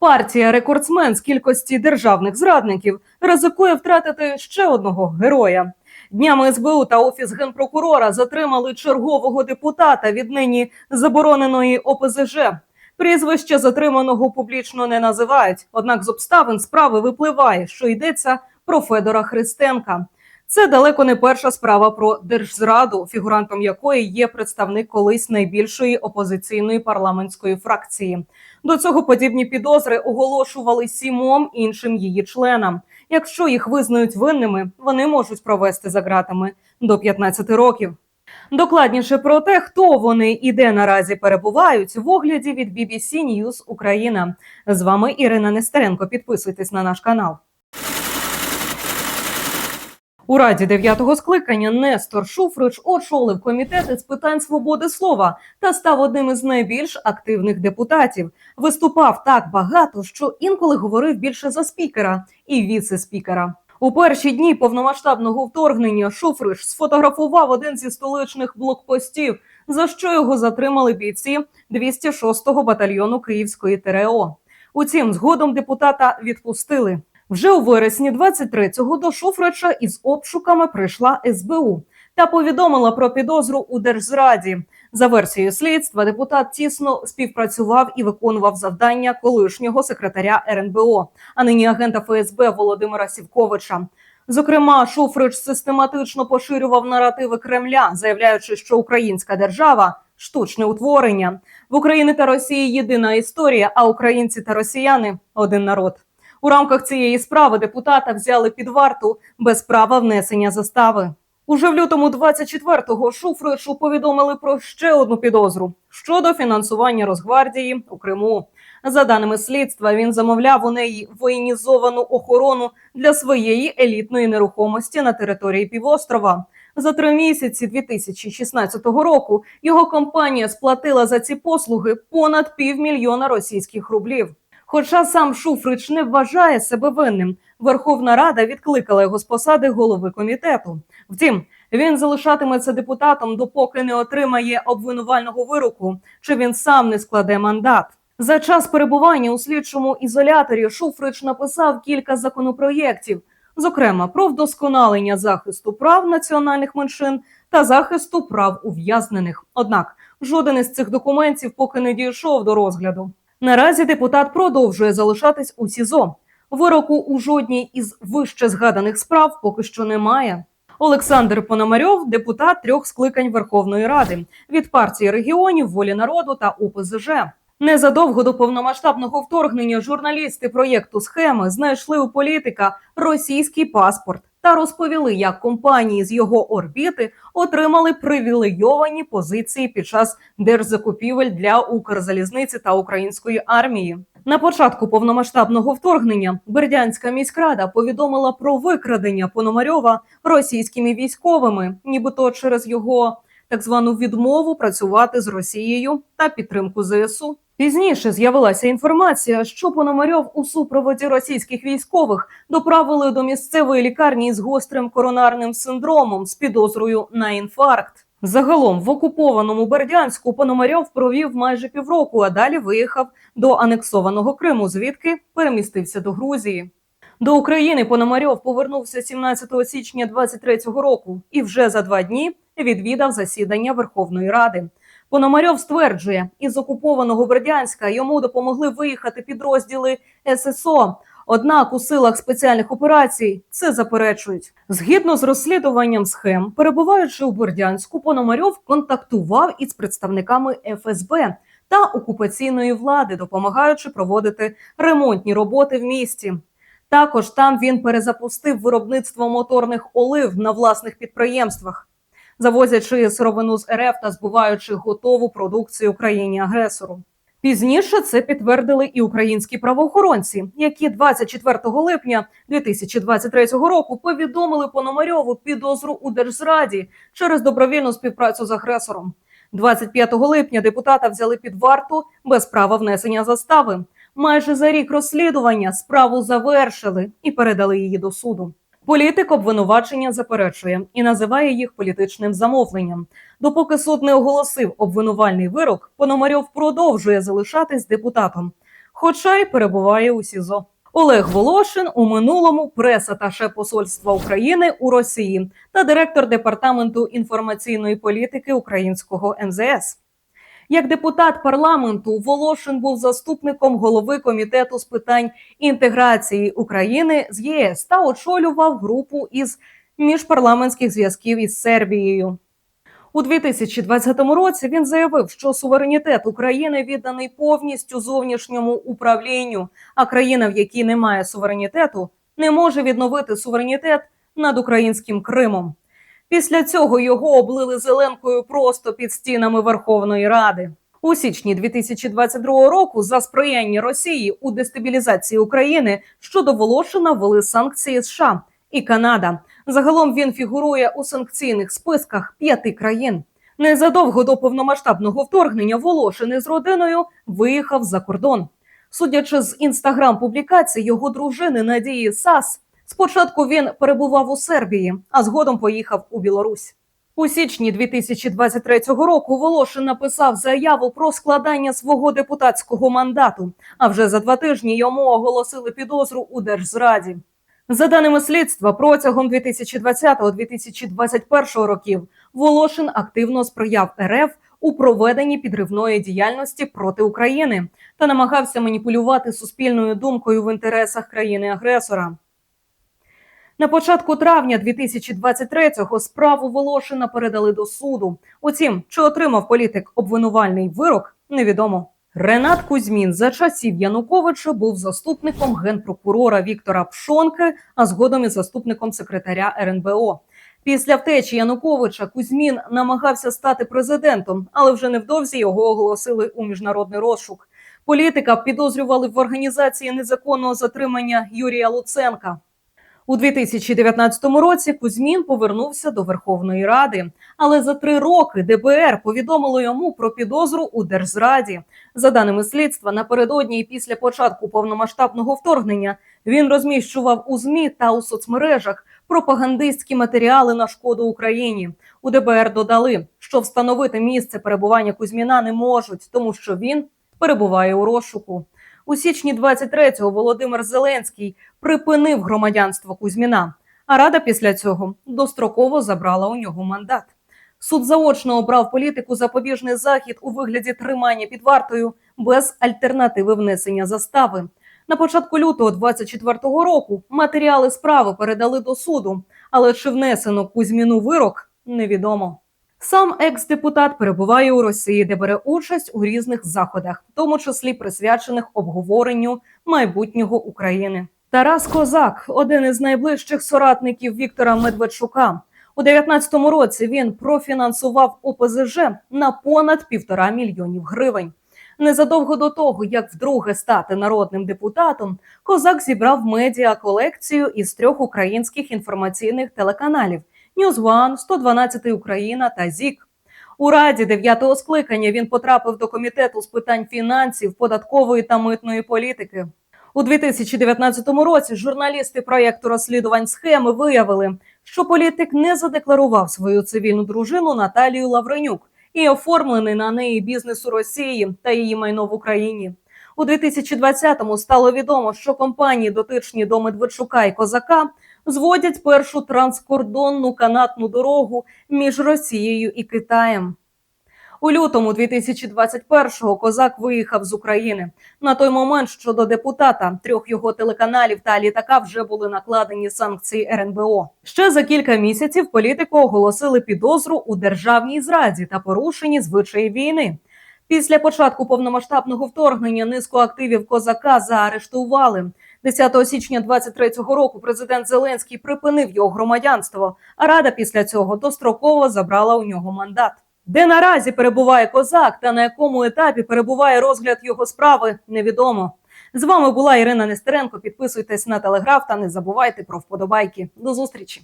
Партія рекордсмен з кількості державних зрадників ризикує втратити ще одного героя. Днями СБУ та офіс генпрокурора затримали чергового депутата від нині забороненої ОПЗЖ. Прізвище затриманого публічно не називають. Однак з обставин справи випливає, що йдеться про Федора Христенка. Це далеко не перша справа про держзраду, фігурантом якої є представник колись найбільшої опозиційної парламентської фракції. До цього подібні підозри оголошували сімом іншим її членам. Якщо їх визнають винними, вони можуть провести за ґратами до 15 років. Докладніше про те, хто вони і де наразі перебувають, в огляді від BBC News Україна. З вами Ірина Нестеренко. Підписуйтесь на наш канал. У раді дев'ятого скликання Нестор Шуфрич очолив комітети з питань свободи слова та став одним із найбільш активних депутатів. Виступав так багато, що інколи говорив більше за спікера і віце-спікера. У перші дні повномасштабного вторгнення Шуфрич сфотографував один зі столичних блокпостів, за що його затримали бійці 206-го батальйону Київської ТРО. Утім, згодом депутата відпустили. Вже у вересні 23-го до Шуфрича із обшуками прийшла СБУ та повідомила про підозру у держзраді. За версією слідства, депутат тісно співпрацював і виконував завдання колишнього секретаря РНБО, а нині агента ФСБ Володимира Сівковича. Зокрема, Шуфрич систематично поширював наративи Кремля, заявляючи, що українська держава штучне утворення в Україні та Росії єдина історія, а українці та росіяни один народ. У рамках цієї справи депутата взяли під варту без права внесення застави. Уже в лютому 24-го Шуфричу повідомили про ще одну підозру щодо фінансування Росгвардії у Криму. За даними слідства, він замовляв у неї воєнізовану охорону для своєї елітної нерухомості на території півострова. За три місяці 2016 року його компанія сплатила за ці послуги понад півмільйона російських рублів. Хоча сам Шуфрич не вважає себе винним, Верховна Рада відкликала його з посади голови комітету. Втім, він залишатиметься депутатом, допоки не отримає обвинувального вироку, чи він сам не складе мандат. За час перебування у слідчому ізоляторі Шуфрич написав кілька законопроєктів, зокрема про вдосконалення захисту прав національних меншин та захисту прав ув'язнених. Однак жоден із цих документів поки не дійшов до розгляду. Наразі депутат продовжує залишатись у СІЗО. Вироку у жодній із вище згаданих справ поки що немає. Олександр Пономарьов, депутат трьох скликань Верховної Ради від партії регіонів, волі народу та ОПЗЖ. Незадовго до повномасштабного вторгнення журналісти проєкту схеми знайшли у політика російський паспорт та розповіли, як компанії з його орбіти отримали привілейовані позиції під час держзакупівель для Укрзалізниці та української армії. На початку повномасштабного вторгнення Бердянська міськрада повідомила про викрадення Пономарьова російськими військовими, нібито через його так звану відмову працювати з Росією та підтримку ЗСУ. Пізніше з'явилася інформація, що Пономарьов у супроводі російських військових доправили до місцевої лікарні з гострим коронарним синдромом з підозрою на інфаркт. Загалом в окупованому Бердянську Пономарьов провів майже півроку, а далі виїхав до анексованого Криму, звідки перемістився до Грузії. До України Пономарьов повернувся 17 січня 23-го року і вже за два дні відвідав засідання Верховної Ради. Пономарьов стверджує, із окупованого Бердянська йому допомогли виїхати підрозділи ССО. Однак у силах спеціальних операцій це заперечують. Згідно з розслідуванням схем, перебуваючи у Бердянську, Пономарьов контактував із представниками ФСБ та окупаційної влади, допомагаючи проводити ремонтні роботи в місті. Також там він перезапустив виробництво моторних олив на власних підприємствах, завозячи сировину з РФ та збуваючи готову продукцію країні агресору. Пізніше це підтвердили і українські правоохоронці, які 24 липня 2023 року повідомили Пономарьову підозру у держзраді через добровільну співпрацю з агресором. 25 липня депутата взяли під варту без права внесення застави. Майже за рік розслідування справу завершили і передали її до суду. Політик обвинувачення заперечує і називає їх політичним замовленням. Допоки суд не оголосив обвинувальний вирок, Пономарьов продовжує залишатись депутатом. хоча й перебуває у СІЗО. Олег Волошин у минулому прес-аташе посольства України у Росії та директор департаменту інформаційної політики українського МЗС. Як депутат парламенту, Волошин був заступником голови комітету з питань інтеграції України з ЄС та очолював групу із міжпарламентських зв'язків із Сербією. У 2020 році він заявив, що суверенітет України відданий повністю зовнішньому управлінню, а країна, в якій немає суверенітету, не може відновити суверенітет над українським Кримом. Після цього його облили зеленкою просто під стінами Верховної Ради. У січні 2022 року за сприяння Росії у дестабілізації України щодо Волошина ввели санкції США і Канада. Загалом він фігурує у санкційних списках п'яти країн. Незадовго до повномасштабного вторгнення Волошин із родиною виїхав за кордон. Судячи з інстаграм-публікацій його дружини Надії Сас, спочатку він перебував у Сербії, а згодом поїхав у Білорусь. У січні 2023 року Волошин написав заяву про складання свого депутатського мандату. А вже за два тижні йому оголосили підозру у держзраді. За даними слідства, протягом 2020-2021 років Волошин активно сприяв РФ у проведенні підривної діяльностті проти України та намагався маніпулювати суспільною думкою в інтересах країни-агресора. На початку травня 2023-го справу Волошина передали до суду. Утім, чи отримав політик обвинувальний вирок, невідомо. Ренат Кузьмін за часів Януковича був заступником генпрокурора Віктора Пшонки, а згодом і заступником секретаря РНБО. Після втечі Януковича Кузьмін намагався стати президентом, але вже невдовзі його оголосили у міжнародний розшук. Політика підозрювали в організації незаконного затримання Юрія Луценка. У 2019 році Кузьмін повернувся до Верховної Ради, але за три роки ДБР повідомило йому про підозру у держзраді. За даними слідства, напередодні і після початку повномасштабного вторгнення він розміщував у змі та у соцмережах пропагандистські матеріали на шкоду Україні. У ДБР додали, що встановити місце перебування Кузьміна не можуть, тому що він перебуває у розшуку. У січні 23-го Володимир Зеленський припинив громадянство Кузьміна, а рада після цього достроково забрала у нього мандат. Суд заочно обрав політику запобіжний захід у вигляді тримання під вартою без альтернативи внесення застави. На початку лютого 24-го року матеріали справи передали до суду, але чи внесено Кузьміну вирок невідомо. Сам екс-депутат перебуває у Росії, де бере участь у різних заходах, в тому числі присвячених обговоренню майбутнього України. Тарас Козак, один із найближчих соратників Віктора Медведчука. У 19-му році він профінансував ОПЗЖ на понад півтора мільйонів гривень. Незадовго до того, як вдруге стати народним депутатом, козак зібрав медіа колекцію із трьох українських інформаційних телеканалів: One, 112 Україна та ЗІК. У раді дев'ятого скликання він потрапив до комітету з питань фінансів, податкової та митної політики. У 2019 році журналісти проєкту розслідувань схеми виявили, що політик не задекларував свою цивільну дружину Наталію Лавренюк і оформлений на неї бізнес у Росії та її майно в Україні. У 2020-му стало відомо, що компанії, дотичні до Медведчука і Козака, зводять першу транскордонну канатну дорогу між Росією і Китаєм. У лютому 2021-го козак виїхав з України. На той момент щодо депутата трьох його телеканалів та літака вже були накладені санкції РНБО. Ще за кілька місяців політику оголосили підозру у державній зраді та порушенні звичаї війни. Після початку повномасштабного вторгнення низку активів козака заарештували. 10 січня 23-го року президент Зеленський припинив його громадянство, а рада після цього достроково забрала у нього мандат. Де наразі перебуває козак та на якому етапі перебуває розгляд його справи, невідомо. З вами була Ірина Нестеренко. Підписуйтесь на телеграф та не забувайте про вподобайки. До зустрічі.